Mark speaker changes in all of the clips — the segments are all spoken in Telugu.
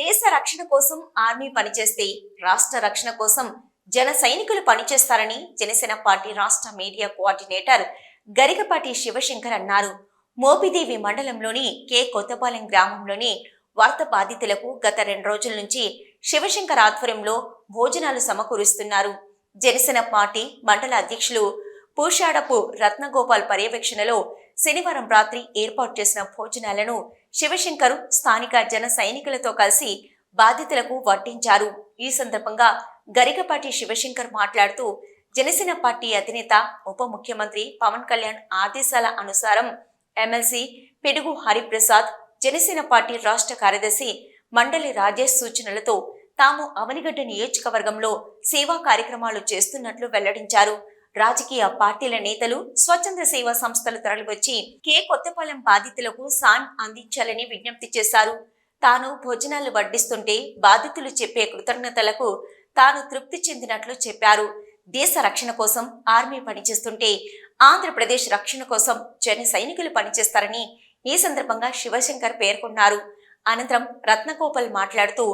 Speaker 1: దేశ రక్షణ కోసం ఆర్మీ పనిచేస్తే రాష్ట్ర రక్షణ కోసం జన సైనికులు పనిచేస్తారని జనసేన పార్టీ రాష్ట్ర మీడియా కోఆర్డినేటర్ గరికపాటి శివశంకర్ అన్నారు. మోపిదేవి మండలంలోని కే. కొత్తపాలెం గ్రామంలోని వార్త బాధితులకు గత రెండు రోజుల నుంచి శివశంకర్ ఆధ్వర్యంలో భోజనాలు సమకూరుస్తున్నారు. జనసేన పార్టీ మండల అధ్యక్షులు పూషాడపు రత్నగోపాల్ పర్యవేక్షణలో శనివారం రాత్రి ఏర్పాటు చేసిన భోజనాలను శివశంకర్ స్థానిక జన సైనికులతో కలిసి బాధితులకు వడ్డించారు. ఈ సందర్భంగా గరికపాటి శివశంకర్ మాట్లాడుతూ జనసేన పార్టీ అధినేత ఉప ముఖ్యమంత్రి పవన్ కళ్యాణ్ ఆదేశాల అనుసారం ఎమ్మెల్సీ పిడుగు హరిప్రసాద్ జనసేన పార్టీ రాష్ట్ర కార్యదర్శి మండలి రాజేష్ సూచనలతో తాము అవనిగడ్డ నియోజకవర్గంలో సేవా కార్యక్రమాలు చేస్తున్నట్లు వెల్లడించారు. రాజకీయ పార్టీల నేతలు స్వచ్ఛంద సేవా సంస్థలు తరలివచ్చి కే. కొత్తపాలెం బాధితులకు సాన్ అందించాలని విజ్ఞప్తి చేశారు. తాను భోజనాలు వడ్డిస్తుంటే బాధితులు చెప్పే కృతజ్ఞతలకు తాను తృప్తి చెందినట్లు చెప్పారు. దేశ రక్షణ కోసం ఆర్మీ పనిచేస్తుంటే ఆంధ్రప్రదేశ్ రక్షణ కోసం జన సైనికులు పనిచేస్తారని ఈ సందర్భంగా శివశంకర్ పేర్కొన్నారు. అనంతరం రత్నగోపాల్ మాట్లాడుతూ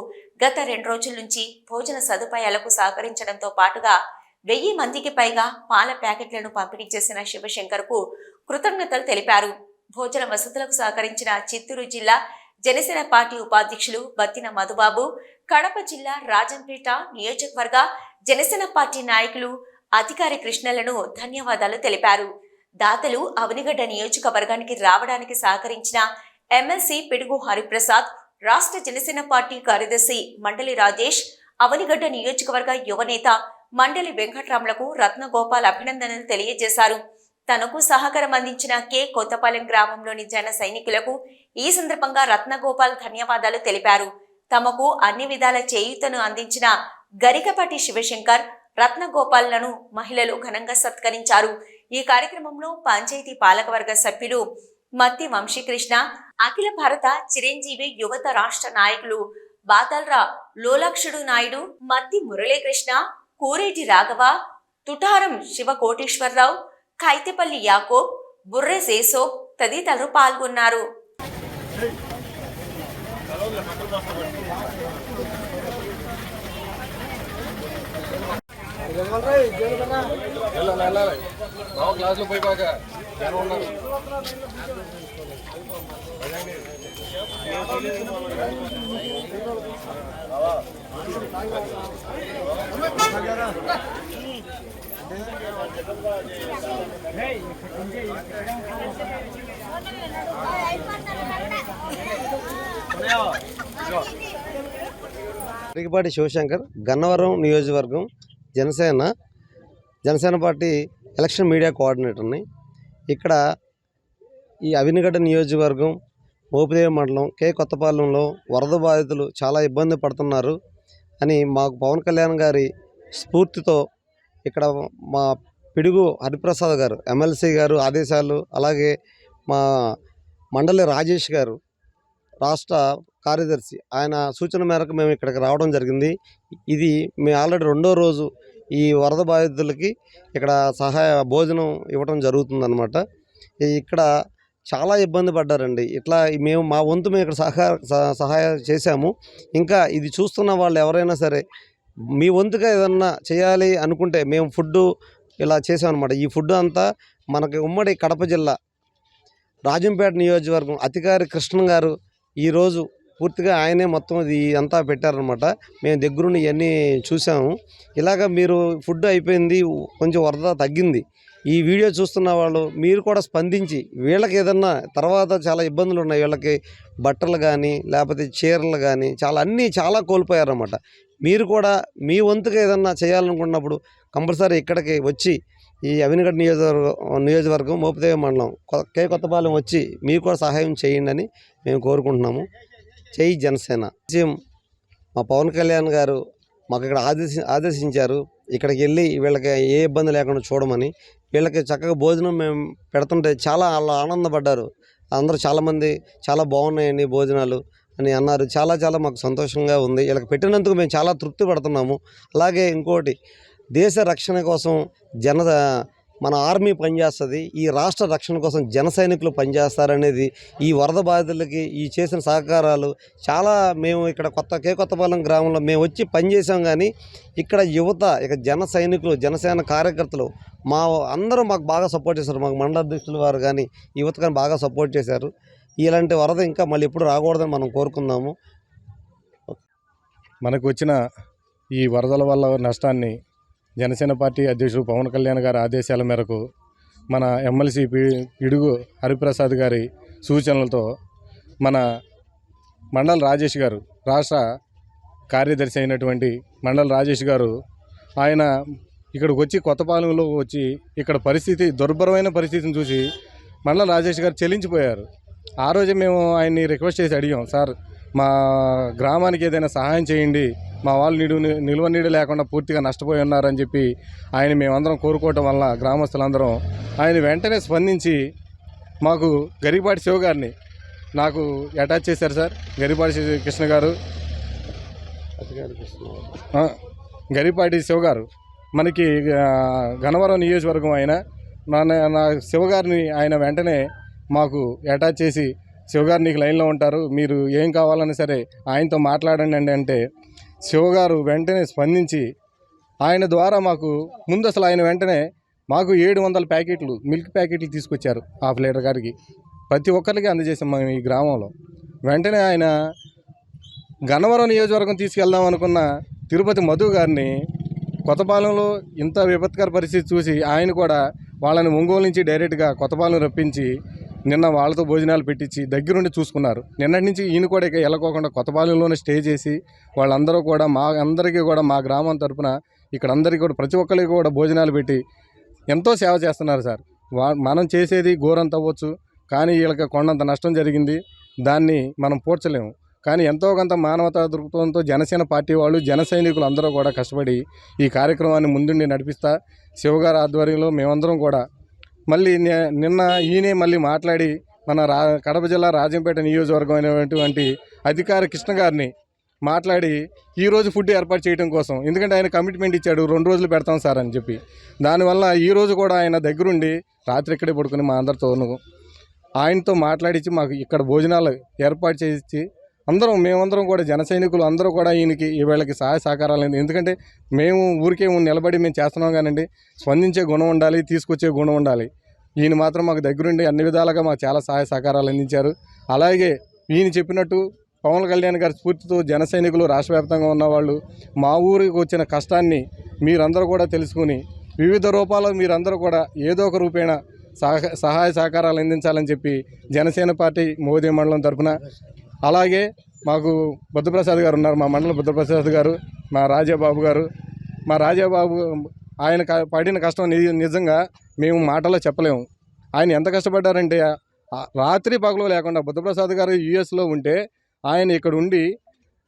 Speaker 1: గత రెండు రోజుల నుంచి భోజన సదుపాయాలకు సహకరించడంతో పాటుగా వెయ్యి మందికి పైగా పాల ప్యాకెట్లను పంపిణీ చేసిన శివశంకర్కు కృతజ్ఞతలు తెలిపారు. భోజన వసతులకు సహకరించిన చిత్తూరు జిల్లా జనసేన పార్టీ ఉపాధ్యక్షులు బత్తిన మధుబాబు కడప జిల్లా రాజంపేట నియోజకవర్గ జనసేన పార్టీ నాయకులు అధికారి కృష్ణలను ధన్యవాదాలు తెలిపారు. దాతలు అవనిగడ్డ నియోజకవర్గానికి రావడానికి సహకరించిన ఎమ్మెల్సీ పిడుగు హరిప్రసాద్ రాష్ట్ర జనసేన పార్టీ కార్యదర్శి మండలి రాజేష్ అవనిగడ్డ నియోజకవర్గ యువనేత మండలి వెంకట్రాములకు రత్నగోపాల్ అభినందనలు తెలియజేశారు. తనకు సహకారం అందించిన కె. కొత్తపాలెం గ్రామంలోని జన సైనికులకు ఈ సందర్భంగా రత్నగోపాల్ ధన్యవాదాలు తెలిపారు. తమకు అన్ని విధాల చేయూతను అందించిన గరికపాటి శివశంకర్ రత్నగోపాల్లను మహిళలు ఘనంగా సత్కరించారు. ఈ కార్యక్రమంలో పంచాయతీ పాలకవర్గ సభ్యులు మత్తి వంశీకృష్ణ అఖిల భారత చిరంజీవి యువత రాష్ట్ర నాయకులు బాతల్రా లోలాక్షుడు నాయుడు మత్తి మురళీకృష్ణ కోరేటి రాఘవ తుటారం శివ కోటేశ్వరరావు ఖైతేపల్లి యాకోబ్ బుర్రె సేసో తదితరులు పాల్గొన్నారు.
Speaker 2: క్లాసులో ఉన్నారు.
Speaker 3: రిగిపాటి శివశంకర్ గన్నవరం నియోజకవర్గం Janasena Janasena party election media కోఆర్డినేటర్ని. ఇక్కడ ఈ అవినిగడ్డ నియోజకవర్గం మోపిదేవి మండలం కే. కొత్తపాలెంలో వరద బాధితులు చాలా ఇబ్బంది పడుతున్నారు అని మాకు పవన్ కళ్యాణ్ గారి స్ఫూర్తితో ఇక్కడ మా పిడుగు హరిప్రసాద్ గారు ఎమ్మెల్సీ గారు ఆదేశాలు అలాగే మా మండలి రాజేష్ గారు రాష్ట్ర కార్యదర్శి ఆయన సూచన మేరకు మేము ఇక్కడికి రావడం జరిగింది. ఇది మేము ఆల్రెడీ రెండో రోజు ఈ వరద బాధితులకి ఇక్కడ సహాయ భోజనం ఇవ్వడం జరుగుతుందన్నమాట. ఇక్కడ చాలా ఇబ్బంది పడ్డారండి. ఇట్లా మేము మా వంతు మేము ఇక్కడ సహకార సహ- సహాయం చేశాము. ఇంకా ఇది చూస్తున్న వాళ్ళు ఎవరైనా సరే మీ వంతుగా ఏదన్నా చేయాలి అనుకుంటే మేము ఫుడ్ ఇలా చేసామన్నమాట. ఈ ఫుడ్ అంతా మనకి ఉమ్మడి కడప జిల్లా రాజంపేట నియోజకవర్గం అధికారి కృష్ణ గారు ఈరోజు పూర్తిగా ఆయనే మొత్తం ఇది అంతా పెట్టారనమాట మేము దగ్గరుండి ఇవన్నీ చూసాము. ఇలాగ మీరు ఫుడ్ అయిపోయింది కొంచెం వరద తగ్గింది. ఈ వీడియో చూస్తున్న వాళ్ళు మీరు కూడా స్పందించి వీళ్ళకి ఏదన్నా తర్వాత చాలా ఇబ్బందులు ఉన్నాయి వీళ్ళకి బట్టలు కానీ లేకపోతే చీరలు కానీ చాలా అన్నీ చాలా కోల్పోయారన్నమాట. మీరు కూడా మీ వంతుగా ఏదన్నా చేయాలనుకున్నప్పుడు కంపల్సరీ ఇక్కడికి వచ్చి ఈ అవినగడ్ నియోజకవర్గం నియోజకవర్గం మోపదేవ మండలం కే కొత్తపాలెం వచ్చి మీరు కూడా సహాయం చేయండి అని మేము కోరుకుంటున్నాము. చేయి జనసేన. మా పవన్ కళ్యాణ్ గారు మాకు ఇక్కడ ఆదేశ ఆదేశించారు. ఇక్కడికి వెళ్ళి వీళ్ళకి ఏ ఇబ్బంది లేకుండా చూడమని వీళ్ళకి చక్కగా భోజనం మేము పెడుతుంటే చాలా వాళ్ళు ఆనందపడ్డారు. అందరూ చాలామంది చాలా బాగున్నాయండి భోజనాలు అని అన్నారు. చాలా చాలా మాకు సంతోషంగా ఉంది. వీళ్ళకి పెట్టినందుకు మేము చాలా తృప్తి పడుతున్నాము. అలాగే ఇంకోటి దేశ రక్షణ కోసం జన మన ఆర్మీ పనిచేస్తుంది ఈ రాష్ట్ర రక్షణ కోసం జన సైనికులు పనిచేస్తారనేది ఈ వరద బాధితులకి ఈ చేసిన సహకారాలు చాలా మేము ఇక్కడ కొత్త కే కొత్తపాలెం గ్రామంలో మేము వచ్చి పనిచేసాం కానీ ఇక్కడ యువత ఇక జన సైనికులు జనసేన కార్యకర్తలు మా అందరూ మాకు బాగా సపోర్ట్ చేశారు. మాకు మండల అధ్యక్షులు వారు కానీ యువత కానీ బాగా సపోర్ట్ చేశారు. ఇలాంటి వరద ఇంకా మళ్ళీ ఎప్పుడు రాకూడదని మనం కోరుకుందాము.
Speaker 2: మనకు వచ్చిన ఈ వరదల వల్ల నష్టాన్ని జనసేన పార్టీ అధ్యక్షుడు పవన్ కళ్యాణ్ గారి ఆదేశాల మేరకు మన ఎమ్మెల్సీ పిడుగు హరిప్రసాద్ గారి సూచనలతో మన మండల రాజేష్ గారు రాష్ట్ర కార్యదర్శి అయినటువంటి మండల రాజేష్ గారు ఆయన ఇక్కడికి వచ్చి కొత్తపాలెంలో వచ్చి ఇక్కడ పరిస్థితి దుర్భరమైన పరిస్థితిని చూసి మండల రాజేష్ గారు చెల్లించిపోయారు. ఆ రోజే మేము ఆయన్ని రిక్వెస్ట్ చేసి అడిగాం సార్ మా గ్రామానికి ఏదైనా సహాయం చేయండి మా వాళ్ళు నిలువ నిల్వ నీడు లేకుండా పూర్తిగా నష్టపోయి ఉన్నారని చెప్పి ఆయన మేమందరం కోరుకోవటం వల్ల గ్రామస్తులందరం ఆయన వెంటనే స్పందించి మాకు గరిపాటి శివ గారిని నాకు అటాచ్ చేశారు సార్. గరిపాటి కృష్ణ గారు. గరిపాటి శివ గారు. మనకి గనవరం నియోజకవర్గం ఆయన నా నా శివగారిని ఆయన వెంటనే మాకు అటాచ్ చేసి శివగారు నీకు లైన్లో ఉంటారు. మీరు ఏం కావాలన్నా సరే ఆయనతో మాట్లాడండి అంటే శివగారు వెంటనే స్పందించి ఆయన ద్వారా మాకు ముందు అసలు ఆయన వెంటనే మాకు ఏడు వందల ప్యాకెట్లు మిల్క్ ప్యాకెట్లు తీసుకొచ్చారు హాఫ్ లీటర్ గారికి. ప్రతి ఒక్కరికి అందజేసాం మేము ఈ గ్రామంలో. వెంటనే ఆయన గన్నవరం నియోజకవర్గం తీసుకెళ్దాం అనుకున్న తిరుపతి మధు గారిని కొత్తపాలెంలో ఇంత విపత్కర పరిస్థితి చూసి ఆయన కూడా వాళ్ళని ఒంగోలు నుంచి డైరెక్ట్గా కొత్తపాలెం రప్పించి నిన్న వాళ్ళతో భోజనాలు పెట్టించి దగ్గరుండి చూసుకున్నారు. నిన్నటి నుంచి ఈయన కూడా ఇక వెళ్ళకోకుండా కొత్తపాలెంలోనే స్టే చేసి వాళ్ళందరూ కూడా మా అందరికీ కూడా మా గ్రామం తరపున ఇక్కడ అందరికీ కూడా ప్రతి ఒక్కరికి కూడా భోజనాలు పెట్టి ఎంతో సేవ చేస్తున్నారు సార్. వా మనం చేసేది ఘోరంత అవ్వచ్చు కానీ వీళ్ళకి కొండంత నష్టం జరిగింది దాన్ని మనం పూడ్చలేము. కానీ ఎంతో కొంత మానవతా దృక్పథంతో జనసేన పార్టీ వాళ్ళు జన సైనికులు అందరూ కూడా కష్టపడి ఈ కార్యక్రమాన్ని ముందుండి నడిపిస్తా శివగారి ఆధ్వర్యంలో మేమందరం కూడా మళ్ళీ నే- నిన్న ఈయనే మళ్ళీ మాట్లాడి మన రా కడప జిల్లా రాజంపేట నియోజకవర్గం అయినటువంటి అధికార కృష్ణ గారిని మాట్లాడి ఈరోజు ఫుడ్ ఏర్పాటు చేయడం కోసం. ఎందుకంటే ఆయన కమిట్మెంట్ ఇచ్చాడు రెండు రోజులు పెడతాం సార్ అని చెప్పి. దానివల్ల ఈ రోజు కూడా ఆయన దగ్గరుండి రాత్రి ఇక్కడే పడుకుని మా అందరితోనూ ఆయనతో మాట్లాడించి మాకు ఇక్కడ భోజనాలు ఏర్పాటు చేసి అందరం మేమందరం కూడా జన సైనికులు అందరూ కూడా ఈయనకి వీళ్ళకి సహాయ సహకారాలు అంది ఎందుకంటే మేము ఊరికే నిలబడి మేము చేస్తున్నాం కానండి స్పందించే గుణం ఉండాలి తీసుకొచ్చే గుణం ఉండాలి. ఈయన మాత్రం మాకు దగ్గరుండి అన్ని విధాలుగా మాకు చాలా సహాయ సహకారాలు అందించారు. అలాగే ఈయన చెప్పినట్టు పవన్ కళ్యాణ్ గారి స్ఫూర్తితో జన సైనికులు రాష్ట్ర వ్యాప్తంగా ఉన్నవాళ్ళు మా ఊరికి వచ్చిన కష్టాన్ని మీరందరూ కూడా తెలుసుకుని వివిధ రూపాల్లో మీరందరూ కూడా ఏదో ఒక రూపేణ సహ సహాయ సహకారాలు అందించాలని చెప్పి జనసేన పార్టీ మోదీ మండలం తరఫున అలాగే మాకు బుద్ధప్రసాద్ గారు ఉన్నారు మా మండల బుద్ధప్రసాద్ గారు మా రాజాబాబు గారు. మా రాజాబాబు ఆయన పడిన కష్టం ని- నిజంగా మేము మాటలో చెప్పలేము. ఆయన ఎంత కష్టపడ్డారంటే రాత్రి పగలు లేకుండా బుద్ధప్రసాద్ గారు యుఎస్లో ఉంటే ఆయన ఇక్కడ ఉండి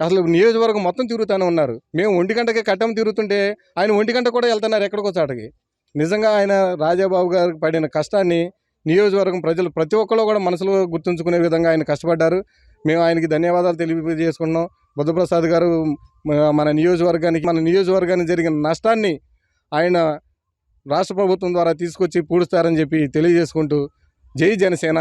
Speaker 2: అసలు నియోజకవర్గం మొత్తం తిరుగుతూనే ఉన్నారు. మేము ఒంటి గంటకి కట్టం తిరుగుతుంటే ఆయన ఒంటి గంట కూడా వెళ్తున్నారు ఎక్కడికో చాటకి. నిజంగా ఆయన రాజాబాబు గారికి పడిన కష్టాన్ని నియోజకవర్గం ప్రజలు ప్రతి ఒక్కరు కూడా మనసులో గుర్తుంచుకునే విధంగా ఆయన కష్టపడ్డారు. మేము ఆయనకి ధన్యవాదాలు తెలియజేసుకున్నాం బుద్ధప్రసాద్ గారు మన నియోజకవర్గానికి మన నియోజకవర్గానికి జరిగిన నష్టాన్ని ఆయన రాష్ట్ర ప్రభుత్వం ద్వారా తీసుకొచ్చి పూడుస్తారని చెప్పి తెలియజేసుకుంటూ జై జనసేన.